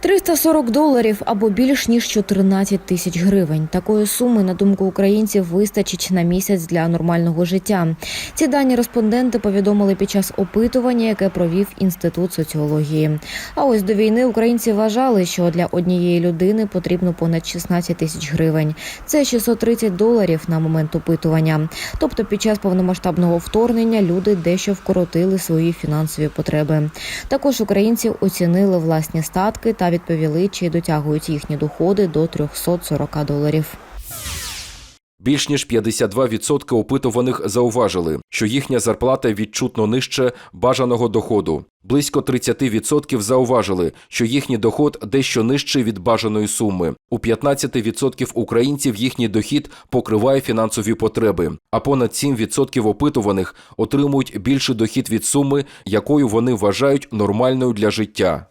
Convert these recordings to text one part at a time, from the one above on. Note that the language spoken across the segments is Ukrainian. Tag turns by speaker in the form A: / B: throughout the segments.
A: 340 доларів або більш ніж 14 тисяч гривень. Такої суми, на думку українців, вистачить на місяць для нормального життя. Ці дані респонденти повідомили під час опитування, яке провів інститут соціології. А ось до війни українці вважали, що для однієї людини потрібно понад 16 тисяч гривень. Це 630 доларів на момент опитування. Тобто, під час повномасштабного вторгнення люди дещо вкоротили свої фінансові потреби. Також українці оцінили власні статки та відповіли, чи дотягують їхні доходи до 340 доларів.
B: Більш ніж 52% опитуваних зауважили, що їхня зарплата відчутно нижче бажаного доходу. Близько 30% зауважили, що їхній доход дещо нижчий від бажаної суми. У 15% українців їхній дохід покриває фінансові потреби, а понад 7% опитуваних отримують більший дохід від суми, якою вони вважають нормальною для життя.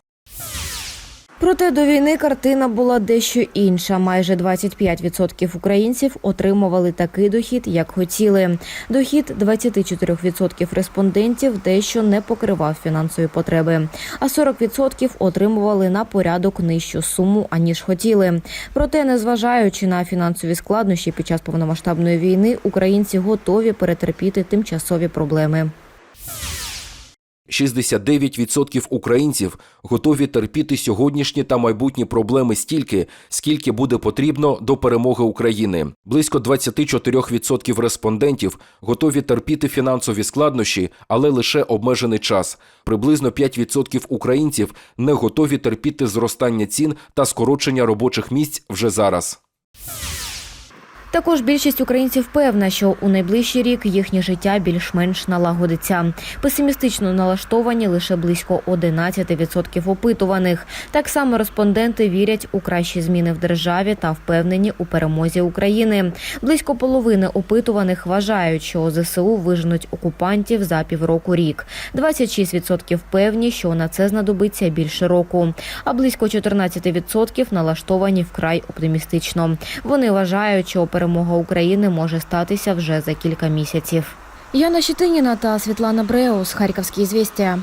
A: Проте до війни картина була дещо інша. Майже 25% українців отримували такий дохід, як хотіли. Дохід 24% респондентів дещо не покривав фінансові потреби, а 40% отримували на порядок нижчу суму аніж хотіли. Проте, незважаючи на фінансові складнощі під час повномасштабної війни, українці готові перетерпіти тимчасові проблеми.
B: 69% українців готові терпіти сьогоднішні та майбутні проблеми стільки, скільки буде потрібно до перемоги України. Близько 24% респондентів готові терпіти фінансові складнощі, але лише обмежений час. Приблизно 5% українців не готові терпіти зростання цін та скорочення робочих місць вже зараз.
A: Також більшість українців певна, що у найближчий рік їхнє життя більш-менш налагодиться. Песимістично налаштовані лише близько 11% опитуваних. Так само респонденти вірять у кращі зміни в державі та впевнені у перемозі України. Близько половини опитуваних вважають, що ЗСУ виженуть окупантів за півроку рік. 26% певні, що на це знадобиться більше року. А близько 14% налаштовані вкрай оптимістично. Вони вважають, що перемога України може статися вже за кілька місяців. Яна Щетиніна та Світлана Бреус, Харківські звістя.